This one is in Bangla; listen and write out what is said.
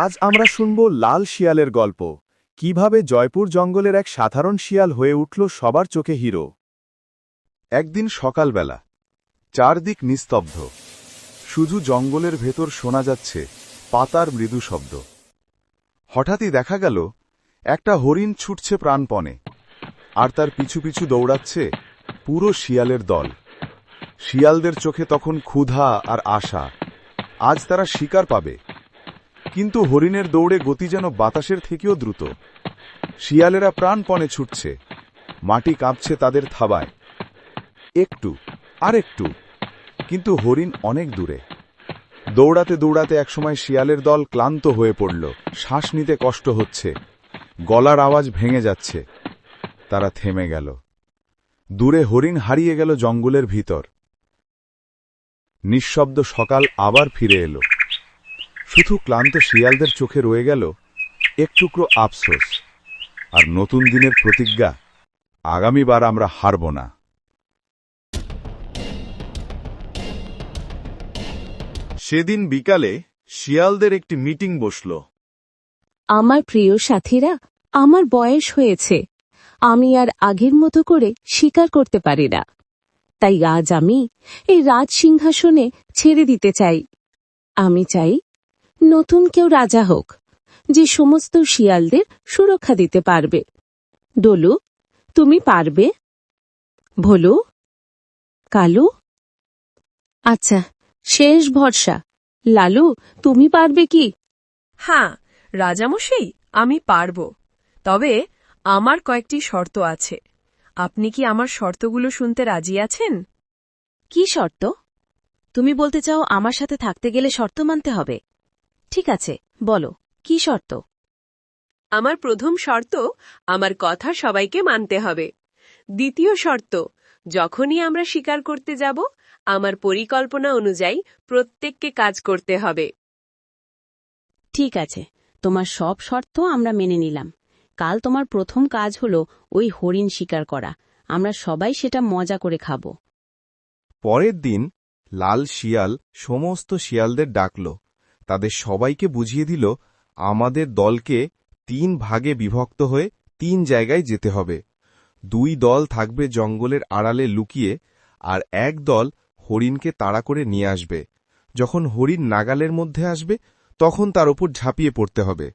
আজ আমরা শুনব লাল শিয়ালের গল্প। কীভাবে জয়পুর জঙ্গলের এক সাধারণ শিয়াল হয়ে উঠল সবার চোখে হিরো। একদিন সকালবেলা, চারদিক নিস্তব্ধ। শুধু জঙ্গলের ভেতর শোনা যাচ্ছে পাতার মৃদু শব্দ। হঠাৎই দেখা গেল, একটা হরিণ ছুটছে প্রাণপণে, আর তার পিছু পিছু দৌড়াচ্ছে পুরো শিয়ালের দল। শিয়ালদের চোখে তখন ক্ষুধা আর আশা। আজ তারা শিকার পাবে। কিন্তু হরিণের দৌড়ে গতি যেন বাতাসের থেকেও দ্রুত। শিয়ালেরা প্রাণপণে ছুটছে। মাটি কাঁপছে তাদের থাবায়। একটু আর একটু কিন্তু হরিণ অনেক দূরে। দৌড়াতে দৌড়াতে একসময় শিয়ালের দল ক্লান্ত হয়ে পড়ল। শ্বাস নিতে কষ্ট হচ্ছে। গলার আওয়াজ ভেঙে যাচ্ছে। তারা থেমে গেল। দূরে হরিণ হারিয়ে গেল জঙ্গলের ভিতর। নিঃশব্দ সকাল আবার ফিরে এলো। শুধু ক্লান্ত শিয়ালদের চোখে রয়ে গেল এক টুকরো আফসোস। আর নতুন দিনের প্রতিজ্ঞা, আগামীবার আমরা হারব না। সেদিন বিকালে শিয়ালদের একটি মিটিং বসল। আমার প্রিয় সাথীরা, আমার বয়স হয়েছে। আমি আর আগের মতো করে স্বীকার করতে পারি না। তাই আজ আমি এই রাজ সিংহাসনে ছেড়ে দিতে চাই। আমি চাই নতুন কেউ রাজা হোক যে সমস্ত শিয়ালদের সুরক্ষা দিতে পারবে। ডলু তুমি পারবে? ভোলু কালু? আচ্ছা শেষ ভরসা। লালু তুমি পারবে কি? হ্যাঁ রাজামশাই আমি পারব। তবে আমার কয়েকটি শর্ত আছে। আপনি কি আমার শর্তগুলো শুনতে রাজি আছেন? কি শর্ত? তুমি বলতে চাও আমার সাথে থাকতে গেলে শর্ত মানতে হবে? ঠিক আছে বলো কি শর্ত? আমার প্রথম শর্ত আমার কথা সবাইকে মানতে হবে। দ্বিতীয় শর্ত যখনই আমরা শিকার করতে যাব আমার পরিকল্পনা অনুযায়ী প্রত্যেককে কাজ করতে হবে। ঠিক আছে তোমার সব শর্ত আমরা মেনে নিলাম। কাল তোমার প্রথম কাজ হলো ওই হরিণ শিকার করা। আমরা সবাই সেটা মজা করে খাব। পরের দিন লাল শিয়াল সমস্ত শিয়ালদের ডাকল। তাদের সবাইকে বুঝিয়ে দিল, আমাদের দলকে তিন ভাগে বিভক্ত হয়ে তিন জায়গায় যেতে হবে। দুই দল থাকবে জঙ্গলের আড়ালে লুকিয়ে, আর এক দল হরিণকে তাড়া করে নিয়ে আসবে। যখন হরিণ নাগালের মধ্যে আসবে, তখন তার ওপর ঝাঁপিয়ে পড়তে হবে।